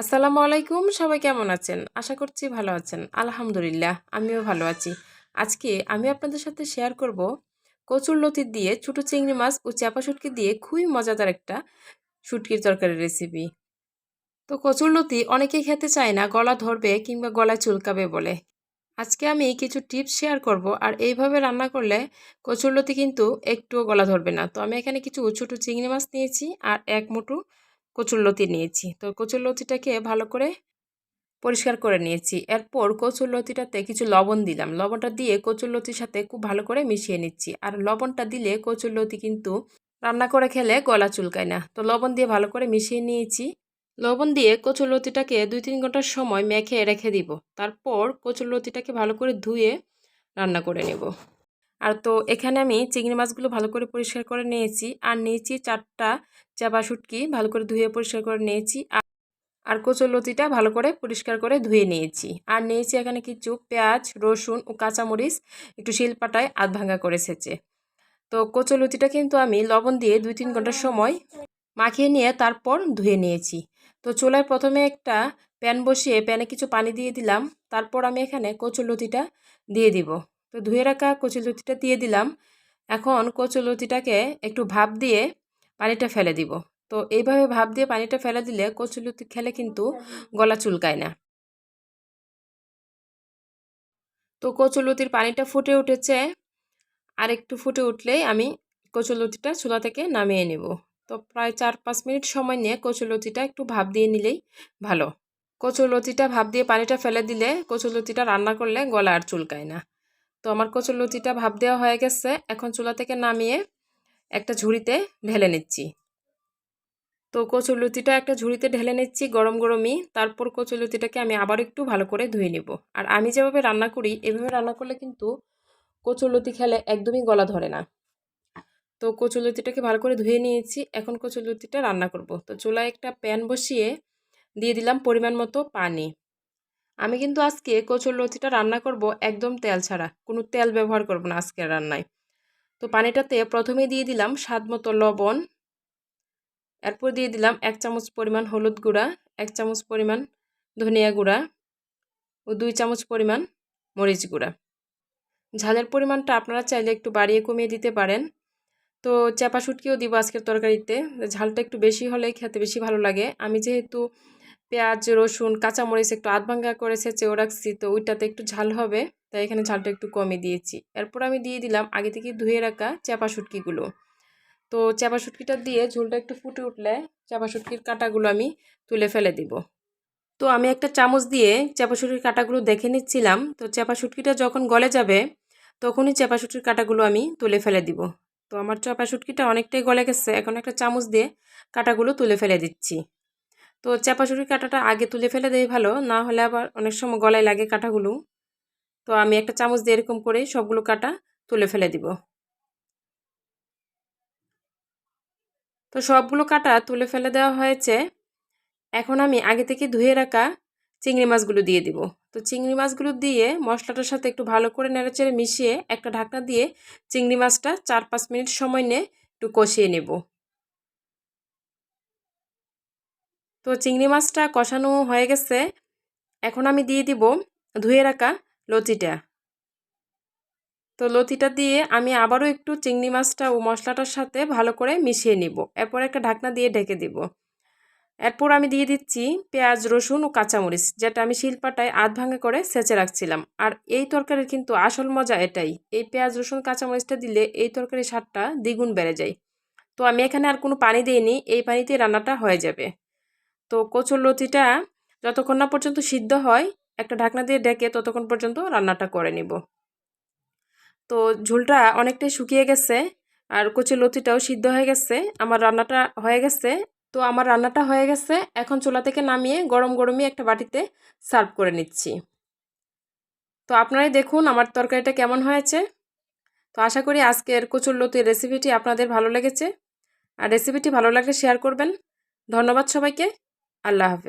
আসসালামু আলাইকুম, সবাই কেমন আছেন? আশা করছি ভালো আছেন। আলহামদুলিল্লাহ, আমিও ভালো আছি। আজকে আমি আপনাদের সাথে শেয়ার করব কচুর লতি দিয়ে ছোটো চিংড়ি মাছ ও চাপা শুটকি দিয়ে খুবই মজাদার একটা শুটকির তরকারি রেসিপি তো কচুর লতি অনেকেই খেতে চায় না, গলা ধরবে কিংবা গলায় চুলকাবে বলে। আজকে আমি কিছু টিপস শেয়ার করব আর এইভাবে রান্না করলে কচুর লতি কিন্তু একটুও গলা ধরবে না। তো আমি এখানে কিছু ছোটো চিংড়ি মাছ নিয়েছি আর এক মুঠো কচুরলতি নিয়েছি। তো কচুরলতিটাকে ভালো করে পরিষ্কার করে নিয়েছি। এরপর কচুরলতিটাতে কিছু লবণ দিলাম। লবণটা দিয়ে কচুরলতির সাথে খুব ভালো করে মিশিয়ে নিচ্ছি। আর লবণটা দিলে কচুরলতি কিন্তু রান্না করে খেলে গলা চুলকায় না। তো লবণ দিয়ে ভালো করে মিশিয়ে নিয়েছি। লবণ দিয়ে কচুরলতিটাকে দুই তিন ঘণ্টার সময় মেখে রেখে দিব। তারপর কচুরলতিটাকে ভালো করে ধুয়ে রান্না করে নেব। আর তো এখানে আমি চিংড়ি মাছগুলো ভালো করে পরিষ্কার করে নিয়েছি। আর নিয়েছি চারটা চাবা শুটকি ভালো করে ধুয়ে পরিষ্কার করে নিয়েছি। আর কচুর লতিটা ভালো করে পরিষ্কার করে ধুয়ে নিয়েছি। আর নিয়েছি এখানে কিছু পেঁয়াজ, রসুন ও কাঁচামরিচ একটু শিলপাটায় আধ ভাঙ্গা করে সেচে। তো কচুর লতিটা কিন্তু আমি লবণ দিয়ে দুই তিন ঘণ্টার সময় মাখিয়ে নিয়ে তারপর ধুয়ে নিয়েছি। তো চুলায় প্রথমে একটা প্যান বসিয়ে প্যানে কিছু পানি দিয়ে দিলাম। তারপর আমি এখানে কচুর লতিটা দিয়ে দিব। তো ধুয়ে রাখা কচুলতিটা দিয়ে দিলাম। এখন কচুলতিটাকে একটু ভাপ দিয়ে পানিটা ফেলে দিব। তো এইভাবে ভাপ দিয়ে পানিটা ফেলে দিলে কচুলতি খেলে কিন্তু গলা চুলকায় না। তো কচুলতির পানিটা ফুটে উঠেছে। আর একটু ফুটে উঠলেই আমি কচুলতিটা চুলা থেকে নামিয়ে নেব। তো প্রায় চার পাঁচ মিনিট সময় নিয়ে কচুলতিটা একটু ভাপ দিয়ে নিলেই ভালো। কচুলতিটা ভাপ দিয়ে পানিটা ফেলে দিলে কচুলতিটা রান্না করলে গলা আর চুলকায় না। তো আমার কচুর লুচিটা ভাব দেওয়া হয়ে গেছে। এখন চুলা থেকে নামিয়ে একটা ঝুড়িতে ঢেলে নিচ্ছি। তো কচুর লুচিটা একটা ঝুড়িতে ঢেলে নিচ্ছি গরম গরমই। তারপর কচুর লুচিটাকে আমি আবার একটু ভালো করে ধুয়ে নেব। আর আমি যেভাবে রান্না করি, এভাবে রান্না করলে কিন্তু কচুর লুচি খেলে একদমই গলা ধরে না। তো কচুর লুচিটাকে ভালো করে ধুয়ে নিয়েছি। এখন কচুর লুচিটা রান্না করব। তো চুলায় একটা প্যান বসিয়ে দিয়ে দিলাম পরিমাণ মতো পানি। আমি কিন্তু আজকে কচুর লতিটা রান্না করব একদম তেল ছাড়া। কোনো তেল ব্যবহার করব না আজকের রান্নায়। তো পানিটাতে প্রথমে দিয়ে দিলাম স্বাদ মতো লবণ। এরপর দিয়ে দিলাম এক চামচ পরিমাণ হলুদ গুঁড়া, এক চামচ পরিমাণ ধনিয়া গুঁড়া ও দুই চামচ পরিমাণ মরিচ গুঁড়া। ঝালের পরিমাণটা আপনারা চাইলে একটু বাড়িয়ে কমিয়ে দিতে পারেন। তো চাপা শুটকিও দিব আজকের তরকারিতে। ঝালটা একটু বেশি হলে খেতে বেশি ভালো লাগে। আমি যেহেতু পেঁয়াজ, রসুন, কাঁচামরিচ একটু আধ ভাঙ্গা করে চেয়েও রাখছি, তো ওইটাতে একটু ঝাল হবে, তাই এখানে ঝালটা একটু কমে দিয়েছি। এরপর আমি দিয়ে দিলাম আগে থেকে ধুয়ে রাখা চাপা শুটকিগুলো। তো চাপা শুটকিটা দিয়ে ঝোলটা একটু ফুটে উঠলে চাপা শুটকির কাঁটাগুলো আমি তুলে ফেলে দিব। তো আমি একটা চামচ দিয়ে চাপা শুটকির কাঁটাগুলো দেখে নিচ্ছিলাম, তো চাপা শুটকিটা যখন গলে যাবে, তখনই চাপা শুটকির কাঁটাগুলো আমি তুলে ফেলে দিব। তো আমার চাপা শুটকিটা অনেকটাই গলে গেছে, এখন একটা চামচ দিয়ে কাঁটাগুলো তুলে ফেলে দিচ্ছি। তো চাপাচুরির কাঁটাটা আগে তুলে ফেলে দেয় ভালো, না হলে আবার অনেক সময় গলায় লাগে কাঁটাগুলো। তো আমি একটা চামচ দিয়ে এরকম করে সবগুলো কাঁটা তুলে ফেলে দিব। তো সবগুলো কাঁটা তুলে ফেলে দেওয়া হয়েছে। এখন আমি আগে থেকে ধুয়ে রাখা চিংড়ি মাছগুলো দিয়ে দিব। তো চিংড়ি মাছগুলো দিয়ে মশলাটার সাথে একটু ভালো করে নেড়েচেড়ে মিশিয়ে একটা ঢাকনা দিয়ে চিংড়ি মাছটা চার পাঁচ মিনিট সময় নিয়ে একটু কষিয়ে নেব। তো চিংড়ি মাছটা কষানো হয়ে গেছে। এখন আমি দিয়ে দিব ধুয়ে রাখা লতিটা। তো লতিটা দিয়ে আমি আবারও একটু চিংড়ি মাছটা ও মশলাটার সাথে ভালো করে মিশিয়ে নিব। এরপর একটা ঢাকনা দিয়ে ঢেকে দিব। এরপর আমি দিয়ে দিচ্ছি পেঁয়াজ, রসুন ও কাঁচামরিচ, যেটা আমি শিলপাটায় আধ ভাঙে করে সেচে রাখছিলাম। আর এই তরকারির কিন্তু আসল মজা এটাই। এই পেঁয়াজ, রসুন, কাঁচামরিচটা দিলে এই তরকারির স্বাদটা দ্বিগুণ বেড়ে যায়। তো আমি এখানে আর কোনো পানি দিইনি, এই পানিতে রান্নাটা হয়ে যাবে। তো কচুর লতিটা যতক্ষণ না পর্যন্ত সিদ্ধ হয়, একটা ঢাকনা দিয়ে ডেকে ততক্ষণ পর্যন্ত রান্নাটা করে নিব। তো ঝোলটা অনেকটাই শুকিয়ে গেছে আর কচুর লতিটাও সিদ্ধ হয়ে গেছে, আমার রান্নাটা হয়ে গেছে। তো আমার রান্নাটা হয়ে গেছে, এখন চুলা থেকে নামিয়ে গরম গরমই একটা বাটিতে সার্ভ করে নিচ্ছি। তো আপনারাই দেখুন আমার তরকারিটা কেমন হয়েছে। তো আশা করি আজকের কচুর লতির রেসিপিটি আপনাদের ভালো লেগেছে। আর রেসিপিটি ভালো লাগলে শেয়ার করবেন। ধন্যবাদ সবাইকে। Allah